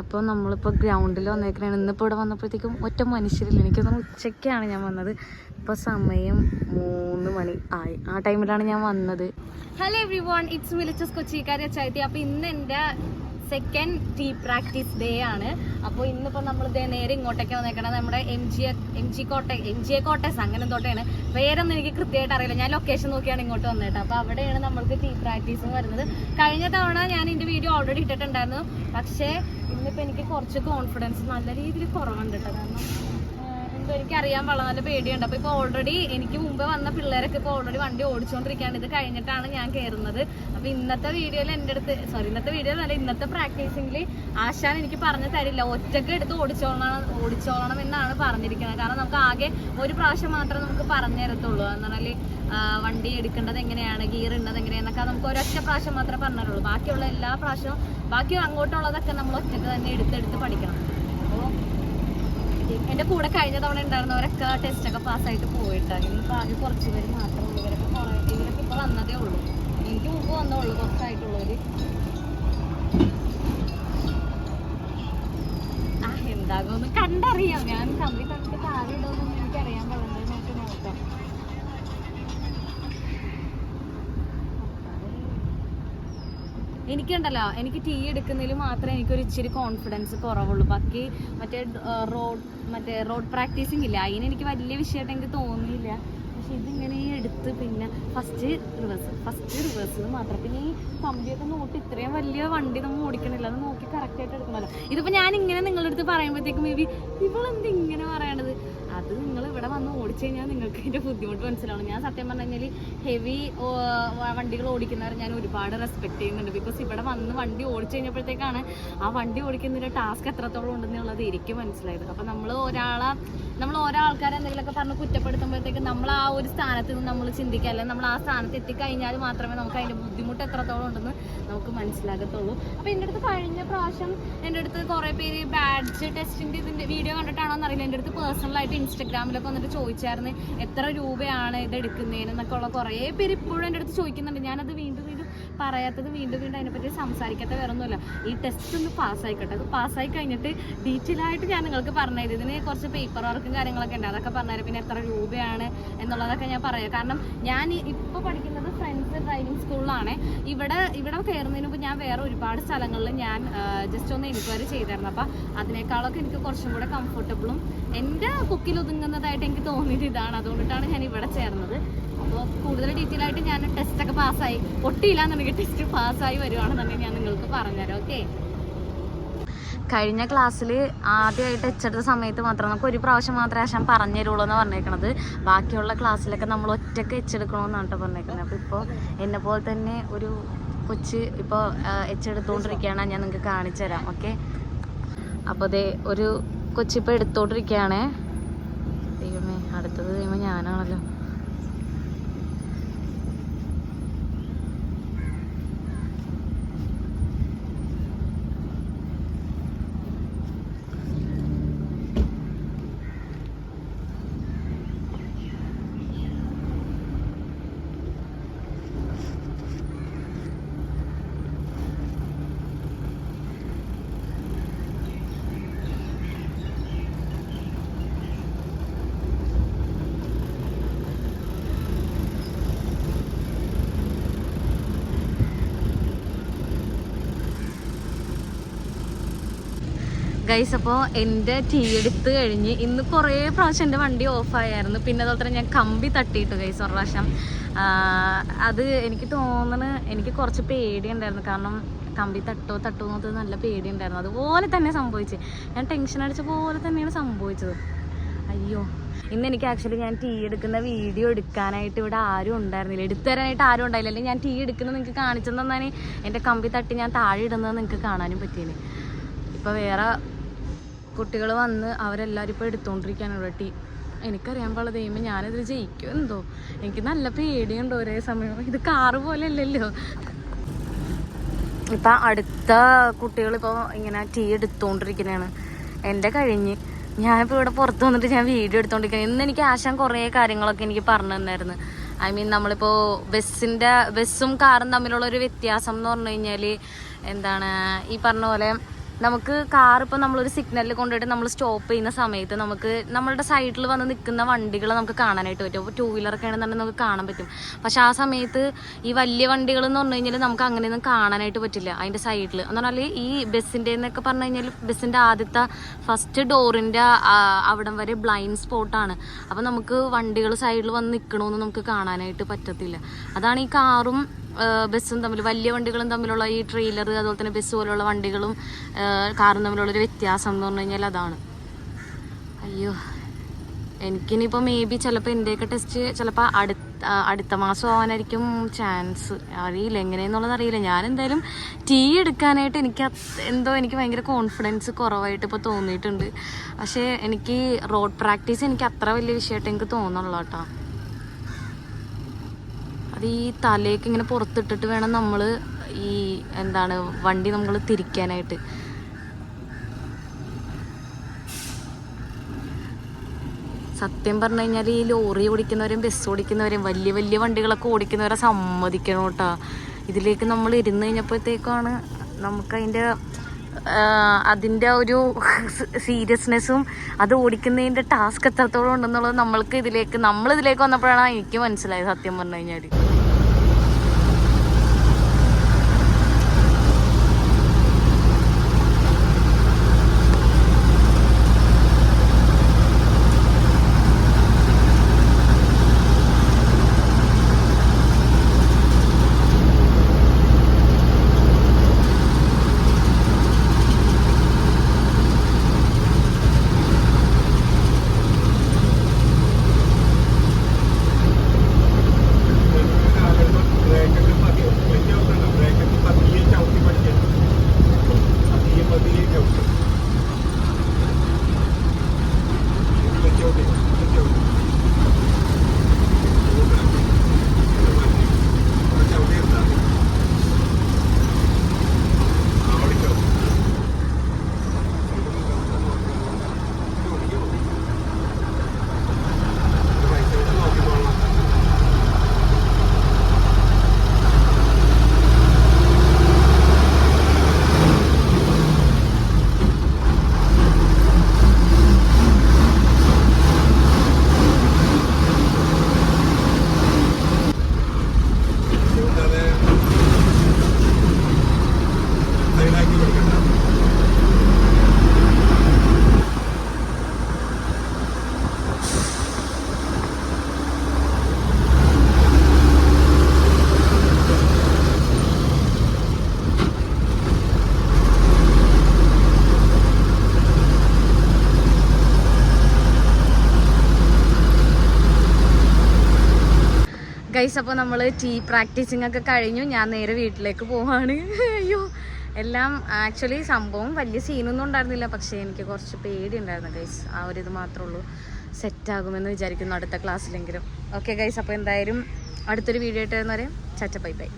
അപ്പോൾ നമ്മളിപ്പോൾ ഗ്രൗണ്ടിൽ വന്നേക്കണേ ഇന്നിപ്പോൾ ഇവിടെ വന്നപ്പോഴത്തേക്കും ഒറ്റ മനുഷ്യരില്ല. എനിക്ക് തോന്നുന്നു ഉച്ചയ്ക്കാണ് ഞാൻ വന്നത്. ഇപ്പോൾ സമയം മൂന്ന് മണി ആയി. ആ ടൈമിലാണ് ഞാൻ വന്നത്. ഹലോ എവ്രി വൺ ഇറ്റ്സ് വിളിച്ചസ് കൊച്ചിക്കാരി അച്ചായത്തി. അപ്പോൾ ഇന്ന് എന്റെ സെക്കൻഡ് ടീ പ്രാക്ടീസ് ഡേ ആണ്. അപ്പോൾ ഇന്നിപ്പോൾ നമ്മൾ നേരെ ഇങ്ങോട്ടേക്ക് വന്നേക്കണത് നമ്മുടെ എം ജി എം ജി കോട്ടെ എം ജി എ കോട്ടേസ് അങ്ങനെ തൊട്ടാണ് പേരൊന്നും എനിക്ക് കൃത്യമായിട്ട് അറിയില്ല. ഞാൻ ലൊക്കേഷൻ നോക്കിയാണ് ഇങ്ങോട്ട് വന്നേട്ടോ. അപ്പോൾ അവിടെയാണ് നമ്മൾക്ക് ടീ പ്രാക്ടീസ് വരുന്നത് കഴിഞ്ഞ തവണ ഞാൻ എന്റെ വീഡിയോ ഓൾറെഡി ഇട്ടിട്ടുണ്ടായിരുന്നു. പക്ഷേ ഇന്നിപ്പോൾ എനിക്ക് കുറച്ച് കോൺഫിഡൻസ് നല്ല രീതിയിൽ കുറവുണ്ട് കേട്ടോ കാരണം എന്തോ എനിക്ക് അറിയാൻ വളരെ നല്ല പേടിയുണ്ട്. അപ്പൊ ഇപ്പൊ ഓൾറെഡി എനിക്ക് മുമ്പ് വന്ന പിള്ളേരൊക്കെ ഇപ്പൊ ഓൾറെഡി വണ്ടി ഓടിച്ചുകൊണ്ടിരിക്കുകയാണ് ഇത് കഴിഞ്ഞിട്ടാണ് ഞാൻ കയറുന്നത്. അപ്പൊ ഇന്നത്തെ വീഡിയോയിൽ എന്റെ അടുത്ത് സോറി ഇന്നത്തെ വീഡിയോ അല്ല ഇന്നത്തെ പ്രാക്ടീസിംഗിൽ ആശാൻ എനിക്ക് പറഞ്ഞു തരില്ല. ഒറ്റയ്ക്ക് എടുത്ത് ഓടിച്ചോളണം ഓടിച്ചോളണം എന്നാണ് പറഞ്ഞിരിക്കുന്നത്. കാരണം നമുക്ക് ആകെ ഒരു പ്രാവശ്യം മാത്രമേ നമുക്ക് പറഞ്ഞു തരത്തുള്ളൂ. എന്ന് പറഞ്ഞാൽ വണ്ടി എടുക്കേണ്ടത് എങ്ങനെയാണ് ഗിയർ ഉണ്ടത് എങ്ങനെയാന്നൊക്കെ നമുക്ക് ഒരൊറ്റ പ്രാവശ്യം മാത്രമേ പറഞ്ഞിട്ടുള്ളൂ. ബാക്കിയുള്ള എല്ലാ പ്രാവശ്യവും ബാക്കി അങ്ങോട്ടുള്ളതൊക്കെ നമ്മൾ ഒറ്റയ്ക്ക് തന്നെ എടുത്തെടുത്ത് പഠിക്കണം. അപ്പോൾ എന്റെ കൂടെ കഴിഞ്ഞ തവണ ഉണ്ടായിരുന്നവരൊക്കെ ടെസ്റ്റ് ഒക്കെ പാസ്സായിട്ട് പോയിട്ടാണ് ഇനിയിപ്പോ ആകെ കുറച്ച് പേര് മാത്രമേ ഉള്ളൂ. ഇവരൊക്കെ ഇവരൊക്കെ ഇപ്പൊ വന്നതേ ഉള്ളൂ. എനിക്ക് മുമ്പ് വന്നേ ഉള്ളൂ കുറച്ചായിട്ടുള്ളവര് ആ എന്താകുമെന്ന് കണ്ടറിയാം. ഞാൻ കമ്പി കണ്ടിട്ട് കാര്യമുണ്ടോന്ന് എനിക്ക് അറിയാൻ പാടില്ല നമുക്ക് നോക്കാം എനിക്കുണ്ടല്ലോ. എനിക്ക് ടീ എടുക്കുന്നതിൽ മാത്രമേ എനിക്കൊരു ഇച്ചിരി കോൺഫിഡൻസ് കുറവുള്ളൂ. ബാക്കി മറ്റേ റോഡ് മറ്റേ റോഡ് പ്രാക്ടീസിങ് ഇല്ല? അതിന് എനിക്ക് വലിയ വിഷയമായിട്ട് എനിക്ക് തോന്നിയില്ല പക്ഷെ ഇതിങ്ങനെ എടുത്ത് പിന്നെ ഫസ്റ്റ് റിവേഴ്സ് ഫസ്റ്റ് റിവേഴ്സ് മാത്രം. പിന്നെ ഈ കമ്പിയൊക്കെ നോട്ട് ഇത്രയും വലിയ വണ്ടി നമ്മൾ ഓടിക്കണില്ല. അത് നോക്കി കറക്റ്റായിട്ട് എടുക്കണമല്ലോ ഇതിപ്പോൾ ഞാൻ ഇങ്ങനെ നിങ്ങളുടെ അടുത്ത് പറയുമ്പോഴത്തേക്കും മേ ബി ഇവളെന്ത് ഇങ്ങനെ പറയണത്? അത് നിങ്ങൾ ഇവിടെ വന്ന് ഓടിച്ചു കഴിഞ്ഞാൽ നിങ്ങൾക്ക് അതിന്റെ ബുദ്ധിമുട്ട് മനസ്സിലാവണം ഞാൻ സത്യം പറഞ്ഞു കഴിഞ്ഞാൽ ഹെവി വണ്ടികൾ ഓടിക്കുന്നവരെ ഞാൻ ഒരുപാട് റെസ്പെക്ട് ചെയ്യുന്നുണ്ട്. ബിക്കോസ് ഇവിടെ വന്ന് വണ്ടി ഓടിച്ചു കഴിഞ്ഞപ്പോഴത്തേക്കാണ് ആ വണ്ടി ഓടിക്കുന്നതിന്റെ ടാസ്ക് എത്രത്തോളം ഉണ്ടെന്നുള്ളത് എനിക്ക് മനസ്സിലായത്. അപ്പം നമ്മൾ ഒരാളെ നമ്മൾ ഓരോ ആൾക്കാരെ എന്തെങ്കിലുമൊക്കെ പറഞ്ഞ് കുറ്റപ്പെടുത്തുമ്പോഴത്തേക്ക് നമ്മൾ ആ ഒരു സ്ഥാനത്ത് നിന്ന് നമ്മൾ ചിന്തിക്കുക. അല്ലെങ്കിൽ നമ്മൾ ആ സ്ഥാനത്ത് എത്തിക്കഴിഞ്ഞാൽ മാത്രമേ നമുക്ക് അതിന്റെ ബുദ്ധിമുട്ട് എത്രത്തോളം ഉണ്ടെന്ന് നമുക്ക് മനസ്സിലാകത്തുള്ളൂ. അപ്പോൾ എന്റെ അടുത്ത് കഴിഞ്ഞ പ്രാവശ്യം എന്റെ അടുത്ത് കുറേ പേര് ബാഡ്ജ് ടെസ്റ്റിന്റെ ഇതിന്റെ വീഡിയോ കണ്ടിട്ടാണോ എന്നറിയില്ല. എന്റെ അടുത്ത് പേഴ്സണലായിട്ട് ഇൻസ്റ്റഗ്രാമിലൊക്കെ വന്നിട്ട് ചോദിച്ചായിരുന്നു എത്ര രൂപയാണ് ഇത് എടുക്കുന്നതിന് എന്നൊക്കെ ഉള്ള കുറേ പേര് ഇപ്പോഴും എന്റെ അടുത്ത് ചോദിക്കുന്നുണ്ട്. ഞാനത് വീണ്ടും വീണ്ടും പറയാത്തത് വീണ്ടും വീണ്ടും അതിനെപ്പറ്റി സംസാരിക്കാത്ത വേറെ ഒന്നുമില്ല ഈ ടെസ്റ്റ് ഒന്ന് പാസ്സായിക്കോട്ടെ. അത് പാസ്സായി കഴിഞ്ഞിട്ട് ഡീറ്റെയിൽ ആയിട്ട് ഞാൻ നിങ്ങൾക്ക് പറഞ്ഞത് ഇതിന് കുറച്ച് പേപ്പർ വർക്കും കാര്യങ്ങളൊക്കെ ഉണ്ട്. അതൊക്കെ പറഞ്ഞുതരാം. പിന്നെ എത്ര രൂപയാണ് എന്നുള്ളതൊക്കെ ഞാൻ പറയാം. കാരണം ഞാൻ ഇപ്പോൾ പഠിക്കുന്നത് ഫ്രണ്ട്സ് ഡ്രൈവിംഗ് സ്കൂളിലാണ് ഇവിടെ ഇവിടെ കയറുന്നതിന് മുമ്പ് ഞാൻ വേറെ ഒരുപാട് സ്ഥലങ്ങളിൽ ഞാൻ ജസ്റ്റ് ഒന്ന് എൻക്വയറി ചെയ്തിരുന്നു. അപ്പം അതിനേക്കാളൊക്കെ എനിക്ക് കുറച്ചും കൂടെ കംഫർട്ടബിളും എന്റെ കുക്കിൽ ഒതുങ്ങുന്നതായിട്ട് എനിക്ക് തോന്നിയത് ഇതാണ്. അതുകൊണ്ടിട്ടാണ് ഞാൻ ഇവിടെ ചേർന്നത്. അപ്പോൾ കൂടുതൽ ഡീറ്റെയിൽ ആയിട്ട് ഞാൻ ടെസ്റ്റ് ഒക്കെ പാസ്സായി. പൊട്ടിയില്ല എന്നുണ്ടെങ്കിൽ ടെസ്റ്റ് പാസ്സായി വരുവാണെന്നുണ്ടെങ്കിൽ ഞാൻ നിങ്ങൾക്ക് പറഞ്ഞുതരാം ഓക്കെ കഴിഞ്ഞ ക്ലാസ്സിൽ ആദ്യമായിട്ട് എച്ചെടുത്ത സമയത്ത് മാത്രം നമുക്ക് ഒരു പ്രാവശ്യം മാത്രമേ ആശാൻ പറഞ്ഞു തരുള്ളൂ എന്ന് പറഞ്ഞേക്കണത്. ബാക്കിയുള്ള ക്ലാസ്സിലൊക്കെ നമ്മൾ ഒറ്റയ്ക്ക് എച്ചെടുക്കണമെന്നാണ് കേട്ടോ പറഞ്ഞേക്കുന്നത് അപ്പോൾ ഇപ്പോൾ എന്നെ പോലെ തന്നെ ഒരു കൊച്ച് ഇപ്പോൾ എച്ചെടുത്തുകൊണ്ടിരിക്കുകയാണ് ഞാൻ നിങ്ങൾക്ക് കാണിച്ചു തരാം ഓക്കെ അപ്പോൾ ദേ ഒരു കൊച്ചിപ്പോൾ എടുത്തോണ്ടിരിക്കുകയാണേ. ദൈവമേ അടുത്തത് കഴിയുമ്പോൾ ഞാനാണല്ലോ. ഗൈസ് അപ്പോൾ എന്റെ ടീ എടുത്ത് കഴിഞ്ഞ് ഇന്ന് കുറേ പ്രാവശ്യം എന്റെ വണ്ടി ഓഫായായിരുന്നു. പിന്നെ അതുപോലെ തന്നെ ഞാൻ കമ്പി തട്ടിയിട്ടു ഗൈസ് ഒരു പ്രാവശ്യം. അത് എനിക്ക് തോന്നണ് എനിക്ക് കുറച്ച് പേടിയുണ്ടായിരുന്നു. കാരണം കമ്പി തട്ടോ തട്ടോ എന്നത് നല്ല പേടിയുണ്ടായിരുന്നു. അതുപോലെ തന്നെ സംഭവിച്ചു. ഞാൻ ടെൻഷൻ അടിച്ച പോലെ തന്നെയാണ് സംഭവിച്ചത്. അയ്യോ. ഇന്ന് എനിക്ക് ആക്ച്വലി ഞാൻ ടീ എടുക്കുന്ന വീഡിയോ എടുക്കാനായിട്ട് ഇവിടെ ആരും ഉണ്ടായിരുന്നില്ല. എടുത്തു തരാനായിട്ട് ആരും ഉണ്ടായില്ല. അല്ലെങ്കിൽ ഞാൻ ടീ എടുക്കുന്നത് നിങ്ങൾക്ക് കാണിച്ചു തന്നെ എന്റെ കമ്പി തട്ടി ഞാൻ താഴെ ഇടുന്നത് നിങ്ങൾക്ക് കാണാനും പറ്റിയേനെ ഇപ്പോൾ വേറെ കുട്ടികൾ വന്ന് അവരെല്ലാവരും ഇപ്പോൾ എടുത്തുകൊണ്ടിരിക്കുകയാണ് ഇവിടെ ടീ എനിക്കറിയാൻ പാടില്ല ദൈവം ഞാനിതിൽ ജയിക്കും എന്തോ? എനിക്ക് നല്ല പേടിയുണ്ട് ഒരേ സമയം. ഇത് കാറ് പോലെ അല്ലല്ലോ ഇപ്പം അടുത്ത കുട്ടികൾ ഇപ്പോൾ ഇങ്ങനെ ടീ എടുത്തുകൊണ്ടിരിക്കുന്നതാണ് എന്റെ കഴിഞ്ഞ് ഞാനിപ്പോൾ ഇവിടെ പുറത്ത് വന്നിട്ട് ഞാൻ വീഡിയോ എടുത്തോണ്ടിരിക്കുന്നത് ഇന്ന് എനിക്ക് ആശാൻ കുറേ കാര്യങ്ങളൊക്കെ എനിക്ക് പറഞ്ഞു തന്നായിരുന്നു. ഐ മീൻ നമ്മളിപ്പോൾ ബസ്സിന്റെ ബസ്സും കാറും തമ്മിലുള്ള ഒരു വ്യത്യാസം എന്ന് പറഞ്ഞു കഴിഞ്ഞാൽ എന്താണ് ഈ പറഞ്ഞ പോലെ നമുക്ക് കാർ ഇപ്പോൾ നമ്മളൊരു സിഗ്നലിൽ കൊണ്ടുപോയിട്ട് നമ്മൾ സ്റ്റോപ്പ് ചെയ്യുന്ന സമയത്ത് നമുക്ക് നമ്മളുടെ സൈഡിൽ വന്ന് നിൽക്കുന്ന വണ്ടികൾ നമുക്ക് കാണാനായിട്ട് പറ്റും. അപ്പോൾ ടൂ വീലറൊക്കെ ആണെന്നുണ്ടെങ്കിൽ നമുക്ക് കാണാൻ പറ്റും. പക്ഷെ ആ സമയത്ത് ഈ വലിയ വണ്ടികൾ എന്ന് പറഞ്ഞു കഴിഞ്ഞാൽ നമുക്ക് അങ്ങനെയൊന്നും കാണാനായിട്ട് പറ്റില്ല അതിന്റെ സൈഡിൽ എന്ന് പറഞ്ഞാൽ ഈ ബസ്സിന്റെ എന്നൊക്കെ പറഞ്ഞു കഴിഞ്ഞാൽ ബസ്സിന്റെ ആദ്യത്തെ ഫസ്റ്റ് ഡോറിന്റെ അവിടം വരെ ബ്ലൈൻഡ് സ്പോട്ടാണ് അപ്പോൾ നമുക്ക് വണ്ടികൾ സൈഡിൽ വന്ന് നിൽക്കണമെന്ന് നമുക്ക് കാണാനായിട്ട് പറ്റത്തില്ല. അതാണ് ഈ കാറും ബസ്സും തമ്മിൽ വലിയ വണ്ടികളും തമ്മിലുള്ള ഈ ട്രെയിലർ അതുപോലെ തന്നെ ബസ് പോലുള്ള വണ്ടികളും കാറും തമ്മിലുള്ള ഒരു വ്യത്യാസം എന്ന് പറഞ്ഞു കഴിഞ്ഞാൽ അതാണ്. അയ്യോ എനിക്കിനിപ്പോൾ മേ ബി ചിലപ്പോൾ എന്റെയൊക്കെ ടെസ്റ്റ് ചിലപ്പോൾ അടുത്ത അടുത്ത മാസം ആവാനായിരിക്കും ചാൻസ് അറിയില്ല എങ്ങനെയെന്നുള്ളത് അറിയില്ല. ഞാൻ എന്തായാലും ടീ എടുക്കാനായിട്ട് എനിക്ക് എന്തോ എനിക്ക് ഭയങ്കര കോൺഫിഡൻസ് കുറവായിട്ട് ഇപ്പോൾ തോന്നിയിട്ടുണ്ട്. പക്ഷേ എനിക്ക് റോഡ് പ്രാക്ടീസ് എനിക്ക് അത്ര വലിയ വിഷയമായിട്ട് എനിക്ക് തോന്നുള്ളൂ കേട്ടോ. അത് ഈ തലയൊക്കെ ഇങ്ങനെ പുറത്തിട്ടിട്ട് വേണം നമ്മൾ ഈ എന്താണ് വണ്ടി നമ്മൾ തിരിക്കാനായിട്ട്. സത്യം പറഞ്ഞു കഴിഞ്ഞാൽ ഈ ലോറി ഓടിക്കുന്നവരും ബസ് ഓടിക്കുന്നവരും വലിയ വലിയ വണ്ടികളൊക്കെ ഓടിക്കുന്നവരെ സമ്മതിക്കണം കേട്ടോ ഇതിലേക്ക് നമ്മൾ ഇരുന്ന് കഴിഞ്ഞപ്പോഴത്തേക്കാണ് നമുക്കതിന്റെ അതിന്റെ ഒരു സീരിയസ്നെസ്സും അത് ഓടിക്കുന്നതിന്റെ ടാസ്ക് എത്രത്തോളം ഉണ്ടെന്നുള്ളത് നമ്മൾക്ക് ഇതിലേക്ക് നമ്മളിതിലേക്ക് വന്നപ്പോഴാണ് എനിക്ക് മനസ്സിലായത് സത്യം പറഞ്ഞു കഴിഞ്ഞാൽ ഗൈസ് അപ്പോൾ നമ്മൾ ടീ പ്രാക്ടീസിങ് ഒക്കെ കഴിഞ്ഞു. ഞാൻ നേരെ വീട്ടിലേക്ക് പോവാണ്. അയ്യോ. എല്ലാം ആക്ച്വലി സംഭവം വലിയ സീനൊന്നും ഉണ്ടായിരുന്നില്ല. പക്ഷേ എനിക്ക് കുറച്ച് പേടി ഉണ്ടായിരുന്നു ഗൈസ് ആ ഒരു ഇത് മാത്രമേ ഉള്ളൂ. സെറ്റ് ആകുമെന്ന് വിചാരിക്കുന്നു അടുത്ത ക്ലാസ്സിലെങ്കിലും ഓക്കെ ഗൈസ് അപ്പോൾ എന്തായാലും അടുത്തൊരു വീഡിയോ ആയിട്ട് വരുന്നവരെ ചച്ച ബൈ ബൈ